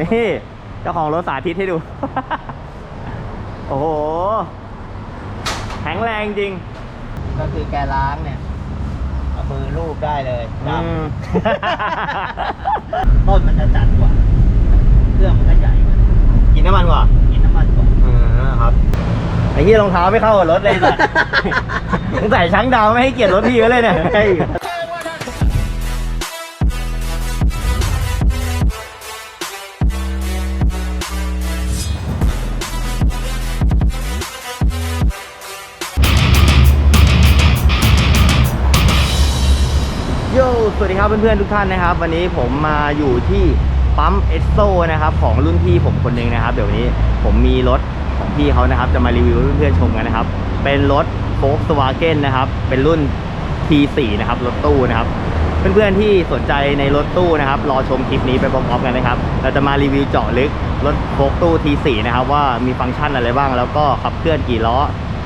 นี่เจ้าของรถสาธิตให้ดู โอ้โหแข็งแรงจริง ก็คือแกล้างเนี่ยเอามือลูบได้เลยอืดมำต้นมันจะจัดกว่า เครื่องมันก็ใหญ่กว่ากินน้ำมันกว่ากินน้ำมันกว่าอืมครับ ไอ้ที่รองเท้าไม่เข้ากับรถเลยสัตว์สงสัยช้างดาวไม่ให้เกียรติรถพี่ก็เลยเนี่ยเฮ้ย สวัสดีครับเพื่อนๆทุกท่านนะครับ วันนี้ผมมาอยู่ที่ปั๊มเอสโซนะครับของรุ่นพี่ผมคนหนึ่งนะครับ เดี๋ยววันนี้ผมมีรถของพี่เขานะครับ จะมารีวิวให้เพื่อนๆชมกันนะครับ เป็นรถโฟล์ s w a g e n นนะครับ เป็นรุ่น T4 นะครับรถตู้นะครับ เพื่อนๆที่สนใจในรถตู้นะครับรอชมคลิปนี้ไปพร้อมๆกันนะครับ เราจะมารีวิวเจาะลึกรถโฟล์คตู้ T4 นะครับว่ามีฟังก์ชันอะไรบ้าง แล้วก็ขับเคลื่อนกี่ล้อ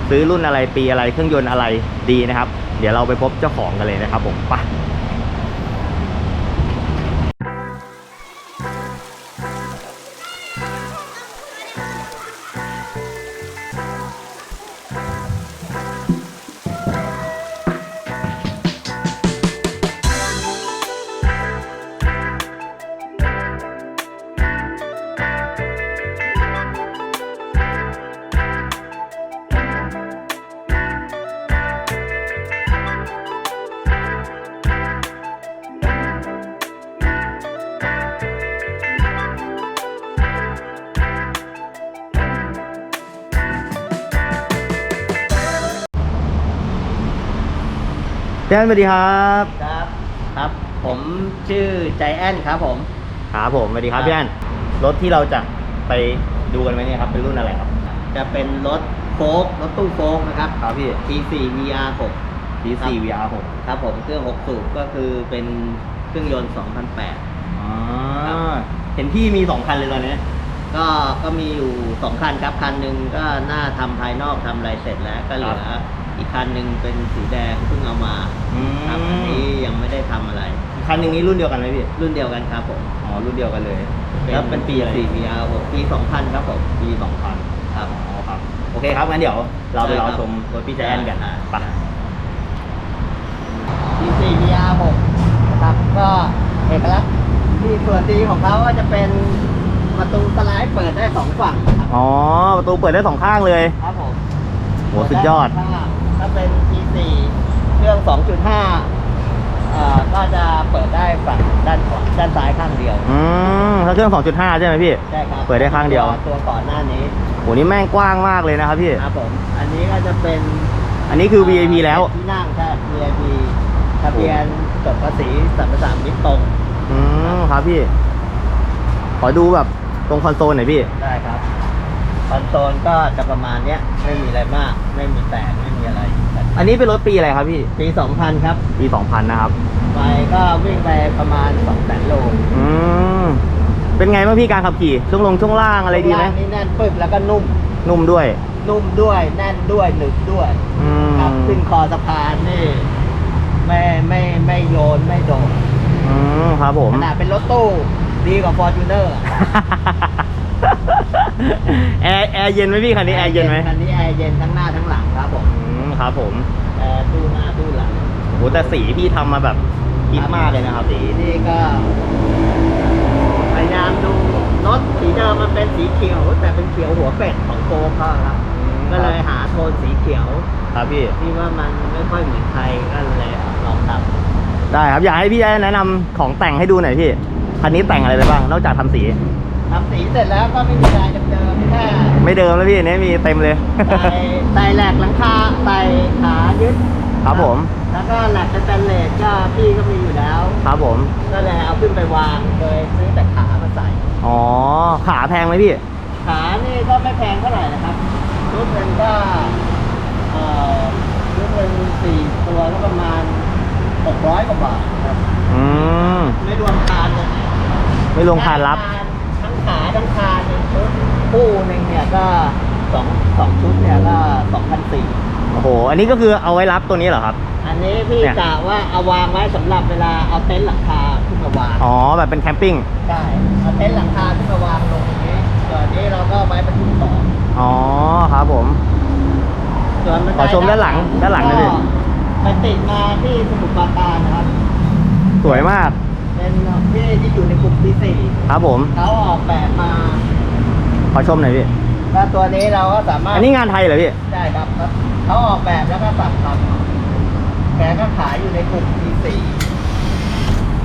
ซื้อรุ่นอะไรปีอะไรเครื่องยนต์อะไรดีนะครับ เดี๋ยวเราไปพบเจ้าของกันเลยนะครับผมไป พี่อันสวัสดีครับครับครับ ผมชื่อใจแอนครับผมครับผมสวัสดีครับพี่อันรถที่เราจะไปดูกันไหมเนี่ยครับเป็นรุ่นอะไรครับ จะเป็นรถโฟกรถตู้โฟกนะครับครับพี่ T4 VR 6 T4 VR 6 ครับผมเครื่อง6สูบก็คือเป็นเครื่องยนต์2008อ๋อเห็นพี่มีสองคันเลยตอนนี้ก็ก็มีอยู่2คันครับคันหนึ่งก็หน้าทำภายนอกทำอะไรเสร็จแล้วก็เหลืออีกคันหนึ่งเป็นสีแดงเพิ่งเอามาอืม ครับอันนี้ยังไม่ได้ทำอะไร คันหนึ่งนี้รุ่นเดียวกันไหมพี่ รุ่นเดียวกันครับผม อ๋อ รุ่นเดียวกันเลยแล้วเป็นปีอะไร 4 VR 6ปี 2000 ครับผม ปีสองพันครับ อ๋อครับ โอเคครับงั้นเดี๋ยวเราไปรอชมรถพี่แจนกันอ่าไป T4 VR 6นะครับ ก็เอกลักษณ์ที่ส่วนดีของเขาก็จะเป็นประตูสไลด์เปิดได้สองฝั่งครับอ๋อ ประตูเปิดได้สองข้างเลย ครับผม โหสุดยอด ถ้าถ้าเป็น T4 เครื่อง 2.5เอ่อก็จะเปิดได้ฝั่งด้านขวาด้านซ้ายข้างเดียว อืมถ้าเครื่อง 2.5 ใช่ไหมพี่ ใช่ครับเปิดได้ข้างเดียวตัวตัวก่อนหน้านี้โหนี่แม่งกว้างมากเลยนะครับพี่ ครับผม อันนี้ก็จะเป็น อันนี้คือ VIP แล้ว ที่นั่งใช่ VIP ทะเบียนจดภาษีสัมปทานมิตรตรง อืมครับพี่ ขอดูแบบตรงคอนโซลหน่อยพี่ ได้ครับ คอนโซลก็จะประมาณเนี้ย ไม่มีอะไรมาก ไม่มีแตก ไม่มีอะไร อันนี้เป็นรถปีอะไรครับพี่ ปี 2000 ครับ ปี 2000 นะครับ ไปก็วิ่งไปประมาณ2แสนโลอืมเป็นไงบ้างพี่การขับขี่ช่วงลงช่วงล่างอะไรดีไหมข้างล่างนี่แน่นปึ๊บแล้วก็นุ่ม นุ่มด้วย นุ่มด้วยแน่นด้วยหนึบด้วยอืมครับขึ้นคอสะพานนี่ไม่ไม่ไม่โยนไม่โดนอืมครับผมขนาดเป็นรถตู้ดีกว่าฟอร์จูเนอร์ แอร์แอร์เย็นไหมพี่คันนี้แอร์เย็นไหมคันนี้แอร์เย็นทั้งหน้าทั้งหลังครับผมอืมครับผมแอร์ตู้หน้าตู้หลังโหแต่สีพี่ทำมาแบบคิดมากเลยนะครับสีนี่ก็พยายามดูรถสีเดิมมันเป็นสีเขียว แต่เป็นเขียวหัวเป็ดของโกเขาครับ ก็เลยหาโทนสีเขียวครับพี่ที่ว่ามันไม่ค่อยเหมือนใครก็เลยลองทได้ครับอยากให้พี่แนะนำของแต่งให้ดูหน่อยพี่คันนี้แต่งอะไรไปบ้าง นอกจากทำสีำ ทำสีเสร็จแล้วก็ไม่มีอะไรเดิมๆแค่ไม่เดิมแล้วพี่อันนี้มีเต็มเลย ใส่ใส่แหลกหลังคาใส่ขายึดครับผม แล้วก็แหลกสแตนเลสก็พี่ก็มีอยู่แล้ว ครับผม ก็เลยเอาขึ้นไปวางโดยซื้อแต่ขามาใส่ อ๋อ ขาแพงไหมพี่ ขานี่ก็ไม่แพงเท่าไหร่นะครับรุ่นหนึ่งก็เอ่อรุ่นหนึ่งสี่ตัวก็ประมาณหกร้อยกว่าบาทครับอืม ไม่รวมคานเลย ไม่ลงคานรับทั้งขา ทั้งคานหนึ่งชุดคู่หนึ่งเนี่ยก็สองสองชุดเนี่ยก็สองพันสี่โอ้โห อันนี้ก็คือเอาไว้รับตัวนี้เหรอครับ อันนี้พี่เนี่ย กะว่าเอาวางไว้สำหรับเวลาเอาเต็นท์หลังคาขึ้นมาวางอ๋อแบบเป็นแคมปิ้ง ได้เอาเต็นท์หลังคาขึ้นมาวนี้เราก็ไว้บรรทุกของอ๋อครับผม ส่วนบันไดขอชมด้านหลังด้านหลังหน่อยดิ ก็ไปติดมาที่สมุทรปราการนะครับ สวยมากเป็นที่ที่อยู่ในกลุ่มที่สี่ครับผม เขาออกแบบมา ขอชมหน่อยพี่แล้วตัวนี้เราก็สามารถอันนี้งานไทยเหรอพี่ ได้ครับครับเขาออกแบบแล้วก็สั่งทำแกก็ขายอยู่ในกลุ่มที่สี่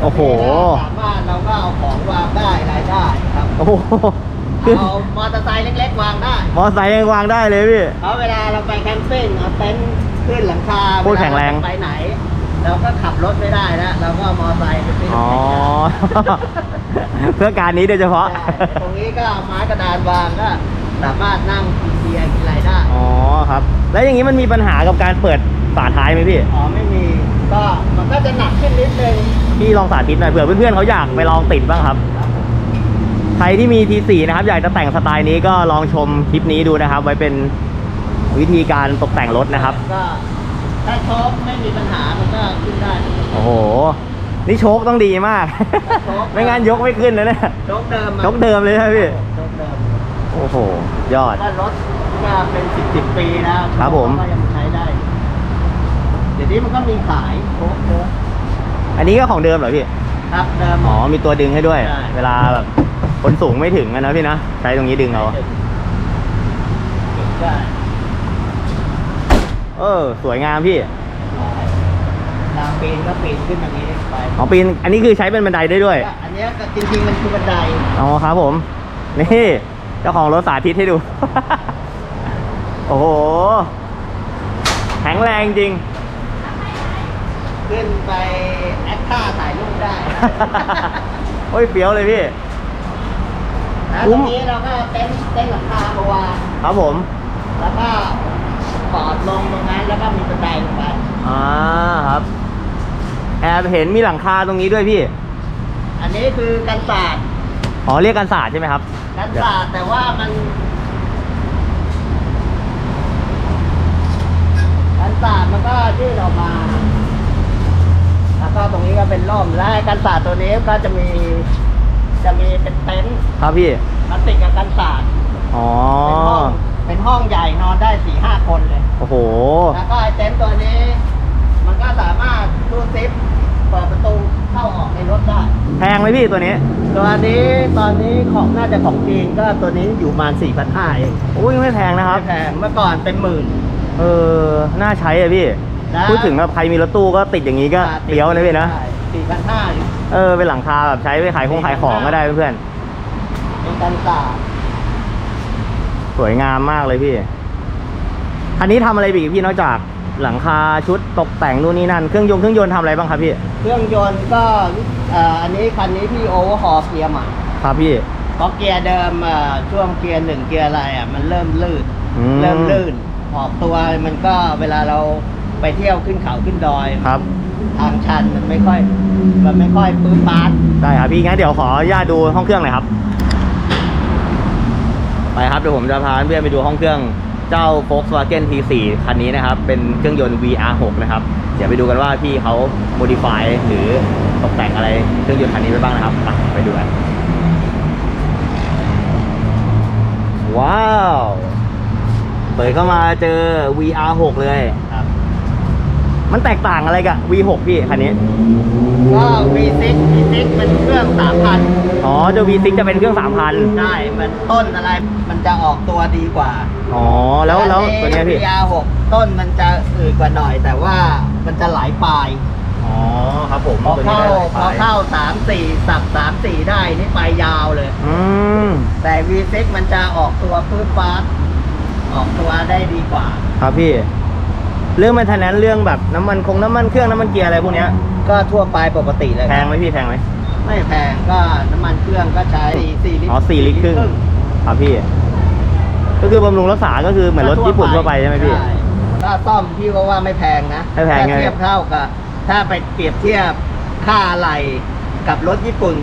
โอ้โห สามารถเราก็เอาของวางได้รายได้ครับโอ้โหคือเอามอเตอร์ไซค์เล็ก ๆ วางได้ มอไซค์ยังวางได้เลยพี่ เพราะเวลาเราไปแคมปิ้งเอาเต็นท์ขึ้นหลังคาโคตรแข็งแรงเวลาเาไปไหน เราก็ขับรถไม่ได้แล้วเราก็เอามอเตอร์ไซค์ไปปิ้งอ๋อ เพื่อการนี้โดยเฉพาะใช่ตรงนี้ก็เอาไม้กระดานวางก็สามารถนั่งกินเบียร์กินอะไรได้อ๋อครับ แล้วอย่างนี้มันมีปัญหากับการเปิดฝาท้ายไหมพี่ อ๋อไม่มีก็มันก็จะหนักขึ้นนิดนึงพี่ลองสาธิตหน่อยเผื่อเพื่อนๆเขาอยากไปลองติดบ้างครับครับผมใครที่มี T4 นะครับ อยากจะแต่งสไตล์นี้ก็ลองชมคลิปนี้ดูนะครับ ไว้เป็นวิธีการตกแต่งรถนะครับ ก็ ถ้าโชคไม่มีปัญหามันก็ขึ้นได้โอ้โห นี่โชคต้องดีมากโชคไม่งั้นยกไม่ขึ้นเลยนะโชคเดิมอะโชคเดิมเลยใช่ไหมพี่ โชคเดิมโอ้โห ยอด ถ้ารถก็เป็นสิบสิบปีแล้วครับผม ก็ยังใช้ได้ เดี๋ยวนี้มันก็มีขายโชคเยอะอันนี้ก็ของเดิมเหรอพี่ ครับเดิม อ๋อ มีตัวดึงให้ด้วย ใช่ เวลาแบบคนสูงไม่ถึงอะนะพี่นะ ใช้ตรงนี้ดึงเอา ได้ เออ สวยงามพี่ทางปีนก็ปีนขึ้นอย่างนี้ไปอ๋อปีนอันนี้คือใช้เป็นบันไดได้ด้วยก็อันเนี้ยก็จริงๆมันคือบันไดอ๋อครับผม นี่เจ้าของรถสาธิตให้ดู โอ้โหแข็งแรงจริง ขึ้นไปแอคท่าถ่ายรูปได้ โอ้ยเฟี้ยวเลยพี่แล้วคุ้ตรมงนี้เราก็เต้นเต้นหลังคามาวางครับผม แล้วก็ ปอดลงตรงนั้นแล้วก็มีบันไดลงไปอ่าครับ แอบเห็นมีหลังคาตรงนี้ด้วยพี่ อันนี้คือกันศาสตร์อ๋อเรียกกันศาสตร์ใช่ไหมครับ กันศาสตร์แต่ว่ามันกันศาสตร์มันก็ยื่นออกมา แล้วก็ตรงนี้ก็เป็นร่มและกันศาสตร์ตัวนี้ก็จะมีจะมีเป็นเต็นท์ครับพี่มาติดกับกันศาสตร์อ๋อเป็นห้อง เป็นห้องใหญ่นอนได้สี่ห้าคนเลย โอ้โห แล้วก็ไอ้เต็นท์ตัวนี้ มันก็สามารถตู้ซิปเปิดประตูเข้าออกในรถได้ แพงไหมพี่ตัวนี้ ตัวนี้ตอนนี้ของน่าจะของจีนก็ตัวนี้อยู่ประมาณสี่พันห้าเองอุ้ยไม่แพงนะครับ ไม่แพงเมื่อก่อนเป็นหมื่น เออ น่าใช้อะพี่ นะ พูดถึงแบบใครมีรถตู้ก็ติดอย่างนี้ก็เลี้ยวนะพี่นะ สี่พันห้าเออเป็นหลังคาแบบใช้ไปขายของขายของก็ได้เพื่อนเป็นกันศาสตร์ๆ สวยงามมากเลยพี่ อันนี้ทำอะไรอีกพี่นอกจากหลังคาชุดตกแต่งนู่นนี่นั่น เครื่องยนต์เครื่องยนต์ทำอะไรบ้างครับพี่ เครื่องยนต์ก็เอ่ออันนี้คันนี้พี่โอเวอร์ฮอลเกียร์ใหม่ครับพี่เพราะเกียร์เดิมเอ่อช่วงเกียร์หนึ่งเกียร์อะไรอะมันเริ่มลื่นอืมเริ่มลื่น ออกตัวมันก็เวลาเราไปเที่ยวขึ้นเขาขึ้นดอยครับทางชันมันไม่ค่อย มันไม่ค่อยปื้มปาดได้ครับพี่งั้นเดี๋ยวขออนุญาตดูห้องเครื่องหน่อยครับ ไปครับเดี๋ยวผมจะพาเพื่อนไปดูห้องเครื่องเจ้า Volkswagen T4 คันนี้นะครับ เป็นเครื่องยนต์ VR6 นะครับ เดี๋ยวไปดูกันว่าพี่เขา modify หรือตกแต่งอะไรเครื่องยนต์คันนี้ไปบ้างนะครับ ไปดูกันว้าว เปิดเข้ามาเจอ VR6 เลย มันแตกต่างอะไรกับ V6 พี่คันนี้ ก็ V6 V6 มันเครื่องสามพันอ๋อเจ้า V6 จะเป็นเครื่อง 3,000 ใช่มันต้นอะไรมันจะออกตัวดีกว่าอ๋อ แล้วแล้วตัวเนี้ยพี่ยาหกต้นมันจะอืดกว่าหน่อย แต่ว่ามันจะไหลปลายอ๋อครับผมพอตัวนี้เข้าได้หลยพอสายเข้าสามสี่สับสามสี่ได้นี่ไปยาวเลย อืมแต่ V6 มันจะออกตัวพื้นฟ้าออกตัวได้ดีกว่า ครับพี่ เรื่องมันทนนั้นเรื่องแบบน้ำมันคงน้ำมันเครื่องน้ำมันเกียร์อะไรพวกเนี้ยก็ทั่วไปปกติเลยแพงไหมพี่แพงไหมไม่แพงก็น้ำมันเครื่องก็ใช้สี่ลิตรอ๋อสี่ลิตรครึ่งครับพี่ ก็คือบำรุงรักษาก็คือเหมือนรถญี่ปุ่นทั่วไปใช่ไหมพี่ถ้าซ่อมพี่ก็ว่าไม่แพงนะไม่แพงไงถ้าเทียบเท่ากับถ้าไปเปรียบเทียบค่าอะไหล่กับรถญี่ปุ่น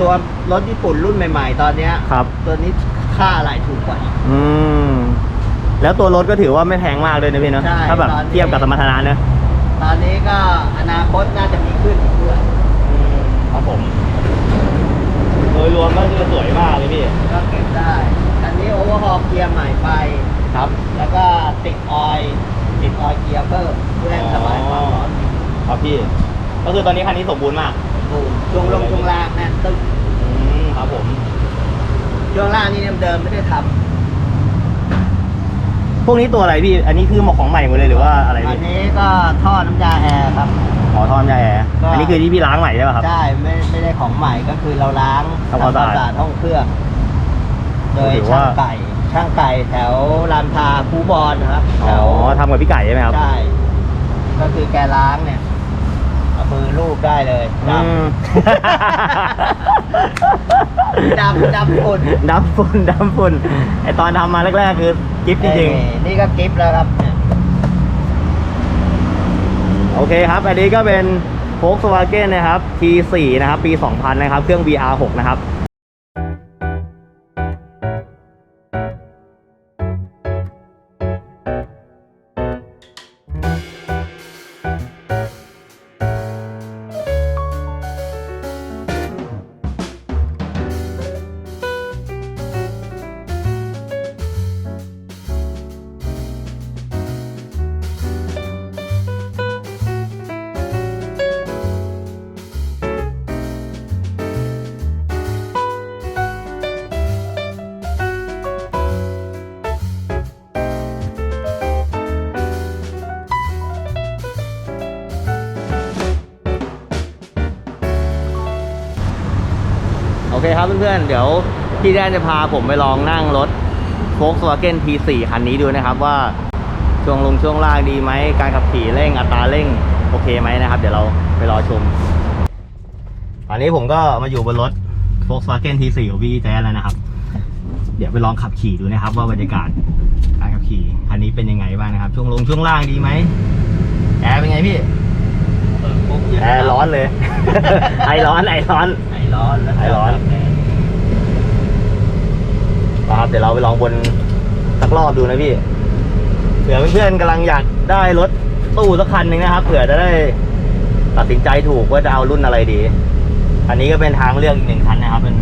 ตัวรถญี่ปุ่นรุ่นใหม่ ๆ ตอนเนี้ยครับ ตัวนี้ค่าอะไหล่ถูกกว่า อืม แล้วตัวรถก็ถือว่าไม่แพงมากเลยนะพี่เนาะใช่ถ้าแบบเทียบกับสมรรถนะเนอะตอนนี้ก็อนาคตน่าจะมีขึ้นอีกด้วยครับผมโดยรวมก็คือสวยมากเลยพี่ก็เก็บได้อันนี้โอเวอร์ฮอลเกียร์ใหม่ไป ครับแล้วก็ติดออยติดออยเกียร์เพิ่มเพื่อสบายความร้อนครับพี่ ก็คือตอนนี้คันนี้สมบูรณ์มากสมบูรณ์ช่วงลงช่วงล่างแน่นตึ้งมครับผมช่วงล่างนี่เดิมๆไม่ได้ทำ พวกนี้ตัวอะไรพี่ อันนี้คือหมของใหม่หมดเลยหรือว่าอะไรำอันพี่นี้ก็ท่อน้ำยาแอร์ครับอ๋อท่อน้ำยาแอร์ก็ อันนี้คือที่พี่ล้างใหม่ใช่ป่ะครับ ใช่ไม่ไม่ได้ของใหม่ก็คือเราล้างทำความสะอาดห้องเครื่อง โดยถือช่าว่า งไก่ช่างไก่แถวรามทาคูบอลนะครับแถอ๋อวทำกับพี่ไก่ใช่ไหมครับ ใช่ ก็คือแกล้างเนี่ยเอา มือลูบได้เลยดอืมำดำดำฝุ่นดำฝุ่นดำฝุ่นไอตอนทำมาแรกๆคือกิฟต์จริงนี่นี่ก็กิฟต์แล้วครับ ๆโอเคครับ อันนี้ก็เป็น Volkswagen นะครับ T4 นะครับ ปี 2000 นะครับ เครื่อง VR6 นะครับ เคครับเพื่อนๆ เดี๋ยวพี่แดนจะพาผมไปลองนั่งรถ Volkswagen T4 คันนี้ดูนะครับว่าช่วงลงช่วงล่างดีไหม การขับขี่เร่งอัตราเร่งโอเคไหมนะครับ เดี๋ยวเราไปรอชม ตอนนี้ผมก็มาอยู่บนรถ Volkswagen T4 ของพี่แจ๊สแล้วนะครับ เดี๋ยวไปลองขับขี่ดูนะครับ ว่าบรรยากาศการขับขี่คันนี้เป็นยังไงบ้างนะครับ ช่วงลงช่วงล่างดีไหมแอร์เป็นไงพี่เปิดปุ๊บเย็นแอร์ร้อนเลย ไอร้อนไอร้อนไอร้อนแล้วไอร้อน ครับเดี๋ยวเราไปลองบนสักรอบดูนะพี่เผื่อเพื่อนๆกำลังอยากได้รถตู้สักคันหนึ่งนะครับเผื่อจะได้ตัดสินใจถูกว่าจะเอารุ่นอะไรดี อันนี้ก็เป็นทางเลือกอีกหนึ่งคันนะครับ เป็น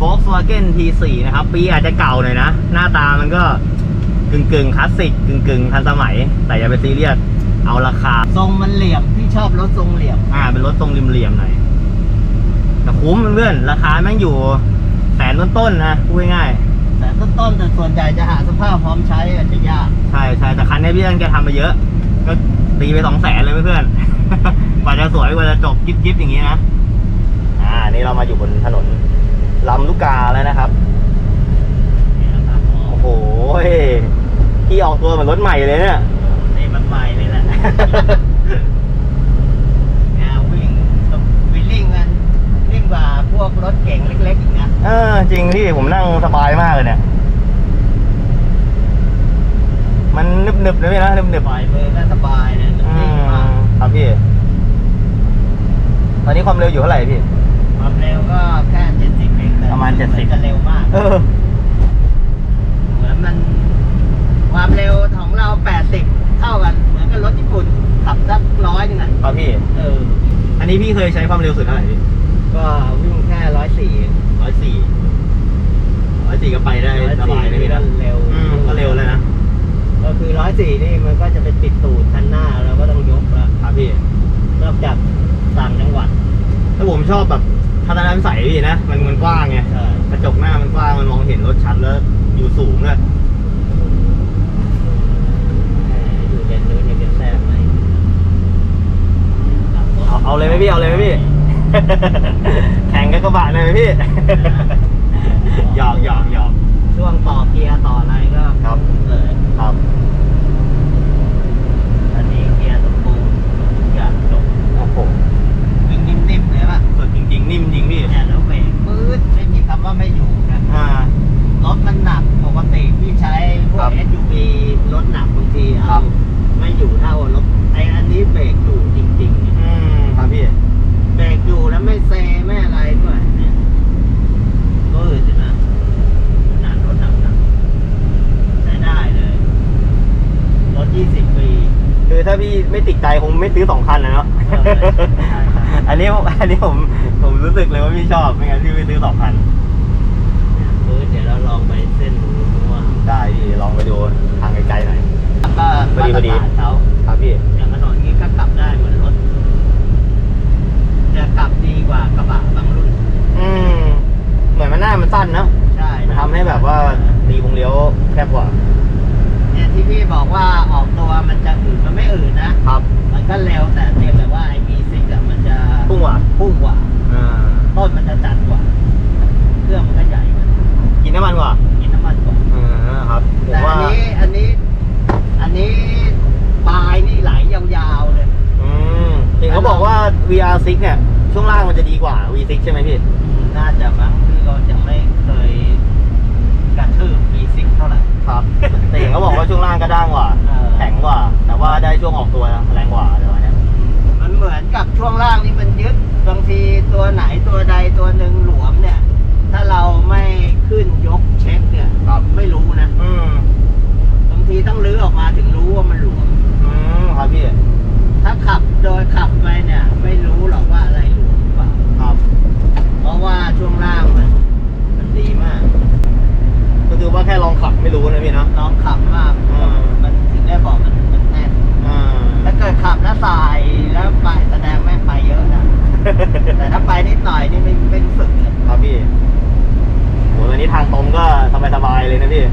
Volkswagen T4 นะครับ ปีอาจจะเก่าหน่อยนะ หน้าตามันก็กึ่งกึ่งคลาสสิกกึ่งกึ่งทันสมัย แต่อย่าไปซีเรียสเอาราคา ทรงมันเหลี่ยมพี่ชอบรถทรงเหลี่ยมอ่าเป็นรถทรงริมเหลี่ยมหน่อยแต่คุ้มเพื่อนราคาแม่งอยู่แสนต้นๆนะพูดง่ายๆ แต่ต้นๆแต่ส่วนใหญ่จะหาสภาพพร้อมใช้อาจจะยาก ใช่ใช่แต่คันนี้พี่ตั้งใจทำมาเยอะ ก็ตีไปสองแสนเลยเพื่อนๆ กว่าจะสวยกว่าจะจบกิ๊บกิ๊บอย่างนี้นะ อ่า นี่เรามาอยู่บนถนนลำลูกกาแล้วนะครับนี่นะครับโอ้โหที่ออกตัวเหมือนรถใหม่เลยเนี่ย นี่มันใหม่เลยแหละ งาวิ่งกับวิลลิ่งมันวิ่งกว่าพวกรถเก่งเล็กๆอีกนะ เออ จริ งพี่ผมนั่งสบายมากเลยเนี่ย มันนึบๆนึบนะพี่นะนึบนึบปล่อยมือก็สบายนะๆอืวิ่งมมากครับพี่ ตอนนี้ความเร็วอยู่เท่าไหร่พี่ ความเร็วก็แค่เจ็ดสิบเองแต่ประมาณ70 นจะเร็วมาก เออ เหมือนมัน ความเร็วของเราแปดสิบเท่ากัน เหมือนกับรถญี่ปุ่นขับสักร้อยนึงอะครับพี่ เออ อันนี้พี่เคยใช้ความเร็วสุดเท่าไหร่พี่ก็วิ่งแค่ร้อยสี่ร้อยสี่ ร้อยสี่ก็ไปได้สบายเลยพี่นะเร็วอืมก็เร็วเลยนะก็คือร้อยสี่นี่มันก็จะเป็นติดตูดคันหน้าเราก็ต้องยกแล้วครับพี่นอกจากต่างจังหวัดถ้าผมชอบแบบทัศนวิสัยพี่นะ มันมันกว้างไงใช่กระจกหน้ามันกว้างมันมองเห็นรถชัดแล้วอยู่สูงด้วยแหมอยู่เลนนู้นยังจะแทรกไหมเอาเอาเลยไหมพี่เอาเลยไหมพี่ แข่งกับกระบะเลยไหมพี่ หยอกหยอกหยอกช่วงต่อเกียร์ต่ออะไรก็ครับเลยครับ ติดใจคงไม่ซื้อสองคันนะเนาะอันนี้อันนี้ผมผมรู้สึกเลยว่าพี่ชอบไม่งั้นพี่ไม่ซื้อสองคันเดี๋ยวเราลองไปเส้นดูว่าได้ลองไปดูทางไกลๆหน่อยก็พอดีพอดีครับพี่อย่างถนนงี้ก็กลับได้เหมือนรถจะกลับดีกว่ากระบะบางรุ่น อืมเหมือนมันหน้ามันสั้นเนาะใช่ทำให้แบบว่าตีวงเลี้ยวแคบกว่า เนี่ยที่พี่บอกว่าออกตัวมันจะอืดมันไม่อืดนะ ครับมันก็เร็วแต่เพียงแต่ว่าไอ้บีซิกอะมันจะพุ่งว่ะพุ่งกว่าอ่าต้นมันจะจัดกว่า เครื่องมันก็ใหญ่กว่ากินน้ำมันกว่ากินน้ำมันกว่า อ่าครับผมแต่อัว่านนี้อันนี้ อันนี้ปลายนี่ไหลยาวๆเลย อืมเห็นเขาบอกว่า VR6 เนี่ย ช่วงล่างมันจะดีกว่า V6 ใช่ไหมพี่ น่าจะมั้งพี่ก็ยังไม่ นิดหน่อยนี่ไม่ไม่รู้สึกเลยครับพี่โหตอนนี้ทางตรงก็สบายๆเลยนะพี่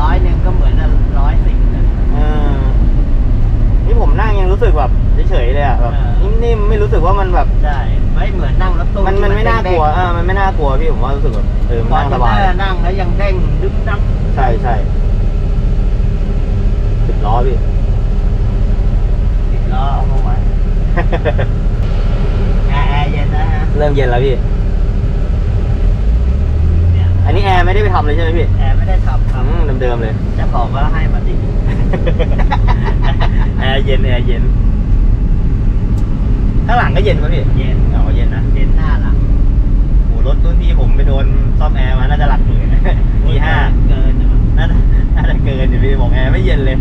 ร้อยหนึ่งก็เหมือนร้อยสิบเลยเออนี่ผมนั่งยังรู้สึกแบบเฉยๆเลยอะแบบเออนิ่มๆไม่รู้สึกว่ามันแบบใช่ไม่เหมือนนั่งรถตู้มันมันไม่น่ากลัวเด้งๆอ่ามันไม่น่ากลัวพี่ผมว่ารู้สึกแบบเออมันก่อนนั่งสจะบายนั่งแล้วยังเด้งดึ๊บดั๊บใช่ใช่สิบล้อพี่ติดล้อเอามาไว้แอร์แอร์เย็นนะฮะ เริ่มเย็นแล้วพี่เนี่ยอันนี้แอร์ไม่ได้ไปทำเลยใช่ไหมพี่แอร์ไม่ได้ทำครับอืมเดิมๆเลย เจะบอกว่าให้มาติดแอร์เย็นแอร์เย็น ข้างหลังก็เย็นป่ะพี่ เย็นอ๋อเย็นนะเย็นหน้าหลังโหรถรุ่นพี่ผมไปโดนซ่อมแอร์มา น่าจะหลักหมื่นทีห้าเกินนะน่าจะน่าจะเกินอยู่พี่บอกแอร์ไม่เย็นเลย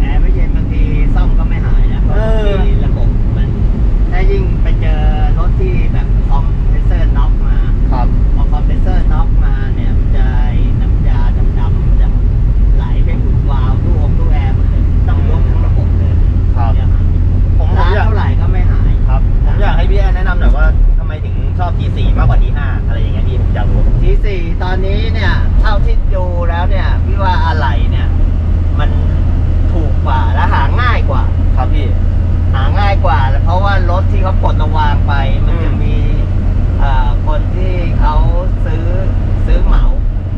แอร์ไม่เย็นบางทีซ่อมก็ไม่หายนะเพราะเออบางทีระบบมัน ถ้ายิ่งไปเจอรถที่แบบคอมเพรสเซอร์น็อกมาครับพอคอมเพรสเซอร์น็อกมาเนี่ยมันจะไอ้น้ำยาดำๆมันจะไหลไปอุดวาล์วตู้อมตู้แอร์หมดเลยต้องยกทั้งระบบเลยครับ เสียหายผมผมร้านอยากเท่าไหร่ก็ไม่หายครับ ผมอยากให้พี่แอนแนะนำหน่อยว่าทำไมถึงชอบ T4 มากกว่า T5 อะไรอย่างเงี้ยพี่ผมอยากรู้ ทีสี่ตอนนี้เนี่ยเท่าที่ดูแล้วเนี่ยพี่ว่าอะไรเนี่ย มันถูกกว่าและหาง่ายกว่า ครับพี่หาง่ายกว่า เพราะว่ารถที่เขาปลดระวางไป มันจะอืมมีเอ่อคนที่เขาซื้อซื้อเหมา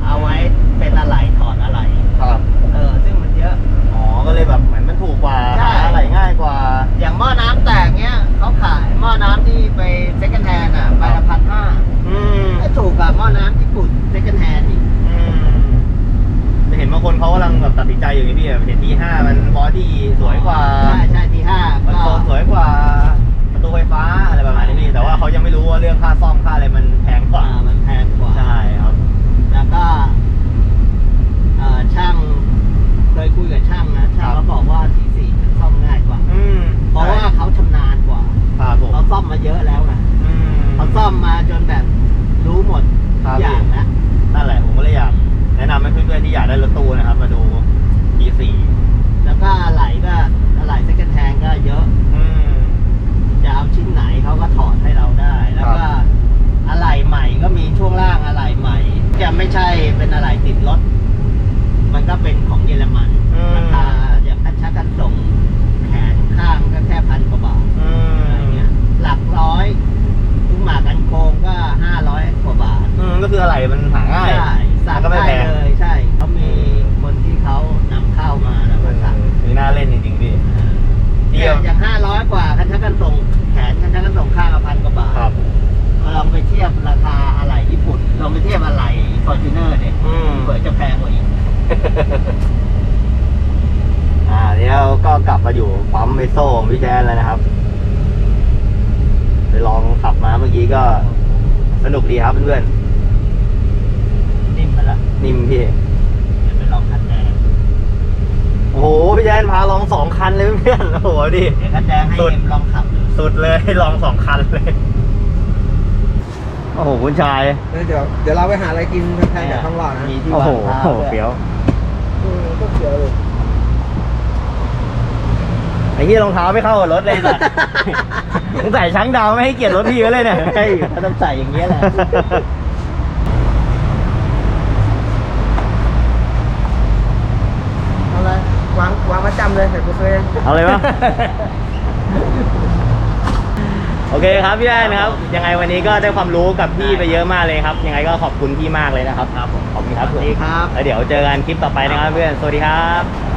เอาไว้เป็นอะไหล่ถอดอะไหล่ครับเออซึ่งมันเยอะอ๋อก็เลยแบบเหมือนมันถูกกว่าใช่หาอะไรง่ายกว่า อย่างหม้อน้ำแตกเนี้ยเขาขายหม้อน้ำที่ไปเซ็ก n d แ a นอะใบละพันห้าอืมถูกกับหม้อน้ำญี่ปุ่นเซ็ก n d แ a นอีกอืมจะเห็นบางคนเขากำลังแบบตัดสินใจอยู่นี่พี่แบบเห็น T5 มันบอดี้สวยกว่า ใช่ใช่ทีห้า อยู่ปั๊มไอโซ่ของพี่แจนแล้วนะครับ ไปลองขับมาเมื่อกี้ก็สนุกดีครับเพื่อนนิ่มมาละๆนิ่มพี่เดี๋ยวไปลองคันแดงโอ้โหพี่แจนพาลองสองคันเลยเพื่อนๆโอ้โหดิเดี๋ยวคันแดงให้สุดเอ็มลองขับดูสุดเลยลองสองคันเลย โอ้โหคุณชายเดี๋ยวเดี๋ยวเราไปหาอะไรกินแพงๆจากข้างหลังนะมีที่โอ้วาโหงเท้าด้วยเฟี้ยวเออก็เสียวเลย ไอ้เหี้ยรองเท้าไม่เข้ารถเลยสัตว์ผใส่ช้างดาวไม่ให้เกียรติรถพี่เขเลยเนี่ยใช่เขาต้องใส่อย่างเงี้ยแหละอาเลยวางวางมาจำเลยเดี๋ยวกูซื้เองเอาเลยวะ โอเคครับพี่แอนครับ ยังไงวันนี้ก็ได้ความรู้กับพี่ไปเยอะมากเลยครับ ยังไงก็ขอบคุณพี่มากเลยนะครับ ครับขอบคุณครับสวัสดีครับ แล้วเดี๋ยวเจอกันคลิปต่อไปนะครับเพื่อน สวัสดีครับ